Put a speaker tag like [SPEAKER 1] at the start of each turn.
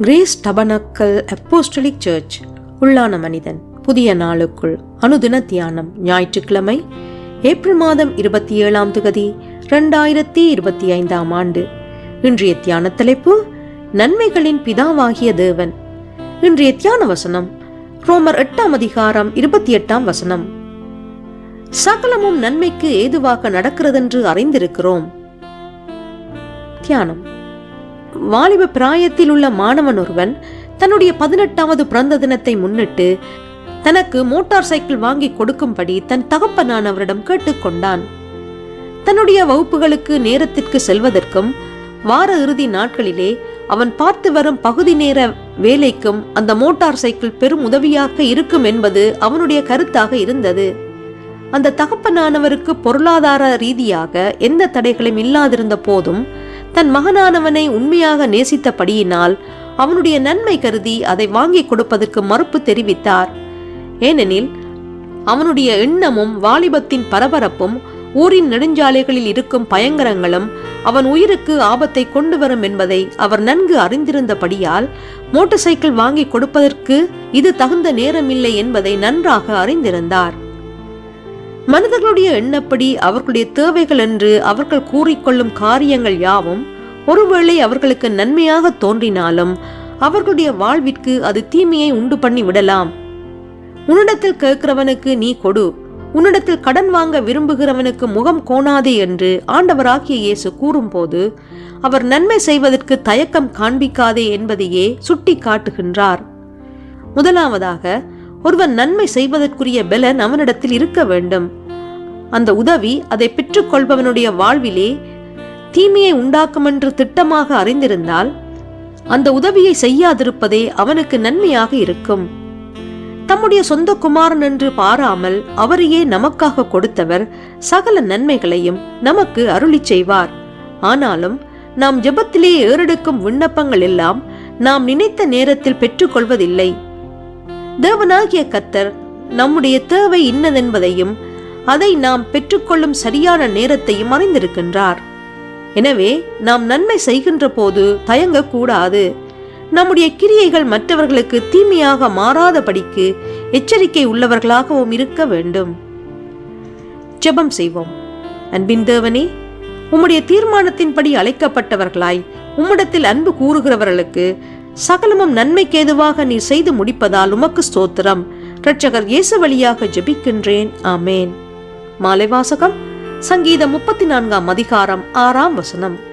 [SPEAKER 1] Grace tabernacle apostolic search. உள்ளான மனிதன் புதிய நாளுக்குள் அனுதின தியானம். ஞாயிற்றுக்கிழமை ஏப்ரல் மாதம் இருபத்தி ஏழாம் தொகுதி ரெண்டாயிரத்தி இருபத்தி ஐந்தாம் ஆண்டு. இன்றைய தியான தலைப்பு நன்மைகளின் பிதாவாகிய தேவன். இன்றைய தியான வசனம் ரோமர் எட்டாம் அதிகாரம் இருபத்தி எட்டாம் வசனம். சகலமும் நன்மைக்கு ஏதுவாக நடக்கிறதென்று அறிந்திருக்கிறோம். தியானம். வாலிப பிராயத்தில் உள்ள மாணவன் ஒருவன் தன்னுடைய பதினெட்டாவது பிறந்த தினத்தை முன்னிட்டு தனக்கு மோட்டார் சைக்கிள் வாங்கி கொடுக்கும்படி தன் தகப்பனானவரிடம் கேட்டுக்கொண்டான் தன்னுடைய வகுப்புகளுக்கு நேரத்திற்கு செல்வதற்கும் வார இறுதி நாட்களிலே அவன் பார்த்து வரும் பகுதி நேர வேலைக்கும் அந்த மோட்டார் சைக்கிள் பெரும் உதவியாக இருக்கும் என்பது அவனுடைய கருத்தாக இருந்தது. அந்த தகப்பனானவருக்கு பொருளாதார ரீதியாக எந்த தடைகளும் இல்லாதிருந்த போதும் தன் மகனானவனை உண்மையாக நேசித்தபடியினால் அவனுடைய நன்மை கருதி அதை வாங்கி கொடுப்பதற்கு மறுப்பு தெரிவித்தார். ஏனெனில் அவனுடைய எண்ணமும் வாலிபத்தின் பரபரப்பும் ஊரின் நெடுஞ்சாலைகளில் இருக்கும் பயங்கரங்களும் அவன் உயிருக்கு ஆபத்தை கொண்டு வரும் என்பதை அவர் நன்கு அறிந்திருந்தபடியால் மோட்டார் சைக்கிள் வாங்கி கொடுப்பதற்கு இது தகுந்த நேரமில்லை என்பதை நன்றாக அறிந்திருந்தார். மனிதர்களுடைய எண்ணப்படி அவர்களுடைய தேவைகள் என்று அவர்கள் கூறிக்கொள்ளும் காரியங்கள் யாவும் ஒருவேளை அவர்களுக்கு நன்மையாக தோன்றினாலும் அவர்களுடைய வாழ்விற்கு அது தீமையை உண்டு பண்ணி விடலாம். உன்னிடத்தில் கேட்கிறவனுக்கு நீ கொடு. உன்னிடத்தில் கடன் வாங்க விரும்புகிறவனுக்கு முகம் கோணாதே என்று ஆண்டவராகிய இயேசு கூறும்போது அவர் நன்மை செய்வதற்கு தயக்கம் காண்பிக்காதே என்பதையே சுட்டி காட்டுகின்றார் முதலாவதாக ஒருவன் நன்மை செய்வதற்குரிய பலன் அவனிடத்தில் இருக்க வேண்டும். அந்த உதவி அதை பெற்றுக்கொள்பவனுடைய வாழ்விலே தீமையை உண்டாக்கும் என்று திட்டமாக அறிந்திருந்தால் அந்த உதவியை செய்யாதிருப்பதே அவனுக்கு நன்மையாக இருக்கும். தம்முடைய சொந்த குமாரன் என்று பாராமல் அவரையே நமக்காக கொடுத்தவர் சகல நன்மைகளையும் நமக்கு அருளிச் செய்வார். ஆனாலும் நாம் ஜெபத்திலே ஏறெடுக்கும் விண்ணப்பங்கள் எல்லாம் நாம் நினைத்த நேரத்தில் பெற்றுக்கொள்வதில்லை. தேவனாகிய கத்தர் நம்முடைய தேவை இன்னதென்பதையும் அதை நாம் பெற்றுக்கொள்ளும் சரியான நேரத்தையும் அறிந்திருக்கின்றார். எனவே நாம் நன்மை செய்கின்ற போது தயங்கக்கூடாது. நம்முடைய கிரியைகள் மற்றவர்களுக்கு தீமையாக மாறாதபடிக்கு எச்சரிக்கை உள்ளவர்களாகவும் இருக்க வேண்டும். ஜெபம் செய்வோம். அன்பின் தேவனே உம்முடைய தீர்மானத்தின்படி அழைக்கப்பட்டவர்களாய் உம்மிடத்தில் அன்பு கூறுகிறவர்களுக்கு சகலமும் நன்மைக்கேதுவாக நீ செய்து முடிப்பதால் உமக்கு ஸ்தோத்திரம். இரட்சகர் இயேசு வழியாக ஜெபிக்கின்றேன். ஆமேன். மாலை வாசகம் சங்கீதம் முப்பத்தி நான்காம் அதிகாரம் ஆறாம் வசனம்.